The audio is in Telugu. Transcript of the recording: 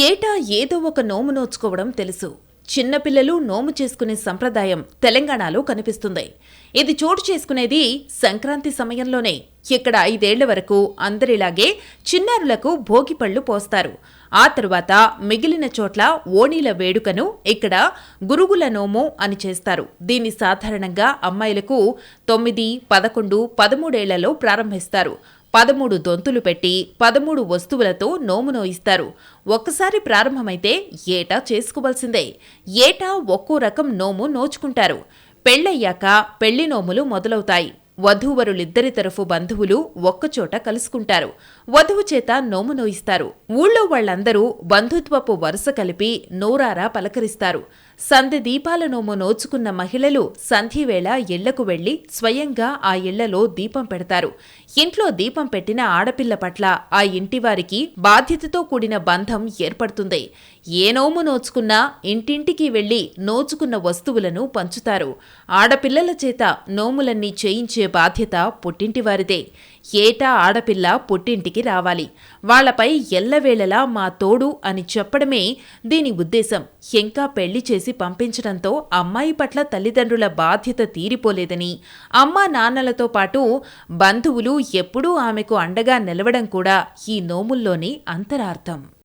ఏటా ఏదో ఒక నోము నోచుకోవడం తెలుసు. చిన్నపిల్లలు నోము చేసుకునే సంప్రదాయం తెలంగాణలో కనిపిస్తుంది. ఇది చోటు చేసుకునేది సంక్రాంతి సమయంలోనే. ఇక్కడ ఐదేళ్ళ వరకు అందరిలాగే చిన్నారులకు భోగిపళ్ళు పోస్తారు. ఆ తరువాత మిగిలిన చోట్ల ఓణీల వేడుకను ఇక్కడ గురుగుల నోము అని చేస్తారు. దీన్ని సాధారణంగా అమ్మాయిలకు తొమ్మిది పదకొండు పదమూడేళ్ళలో ప్రారంభిస్తారు. పదమూడు దొంతులు పెట్టి పదమూడు వస్తువులతో నోము నోయిస్తారు ఒక్కసారి ప్రారంభమైతే ఏటా చేసుకోవాల్సిందే. ఏటా ఒక్కో రకం నోము నోచుకుంటారు. పెళ్ళయ్యాక పెళ్ళి నోములు మొదలవుతాయి. వధూవరులిద్దరి తరఫు బంధువులు ఒక్కచోట కలుసుకుంటారు. వధువు చేత నోము నోయిస్తారు. ఊళ్ళో వాళ్ళందరూ బంధుత్వపు వరుస కలిపి నోరారా పలకరిస్తారు. సంధి దీపాల నోము నోచుకున్న మహిళలు సంధ్యవేళ ఇళ్ళకు వెళ్ళి స్వయంగా ఆ ఇళ్ళలో దీపం పెడతారు. ఇంట్లో దీపం పెట్టిన ఆడపిల్ల పట్ల ఆ ఇంటివారికి బాధ్యతతో కూడిన బంధం ఏర్పడుతుంది. ఏ నోము నోచుకున్నా ఇంటింటికి వెళ్ళి నోచుకున్న వస్తువులను పంచుతారు. ఆడపిల్లల చేత నోములన్నీ చేయించే బాధ్యత పుట్టింటివారిదే. ఏటా ఆడపిల్ల పుట్టింటికి రావాలి. వాళ్ళపై ఎల్లవేళలా మా తోడు అని చెప్పడమే దీని ఉద్దేశం. ఇంకా పెళ్ళి చేసి పంపించడంతో అమ్మాయి పట్ల తల్లిదండ్రుల బాధ్యత తీరిపోలేదని అమ్మా నాన్నలతో పాటు బంధువులు ఎప్పుడూ ఆమెకు అండగా నిలవడం కూడా ఈ నోముల్లోని అంతరార్థం.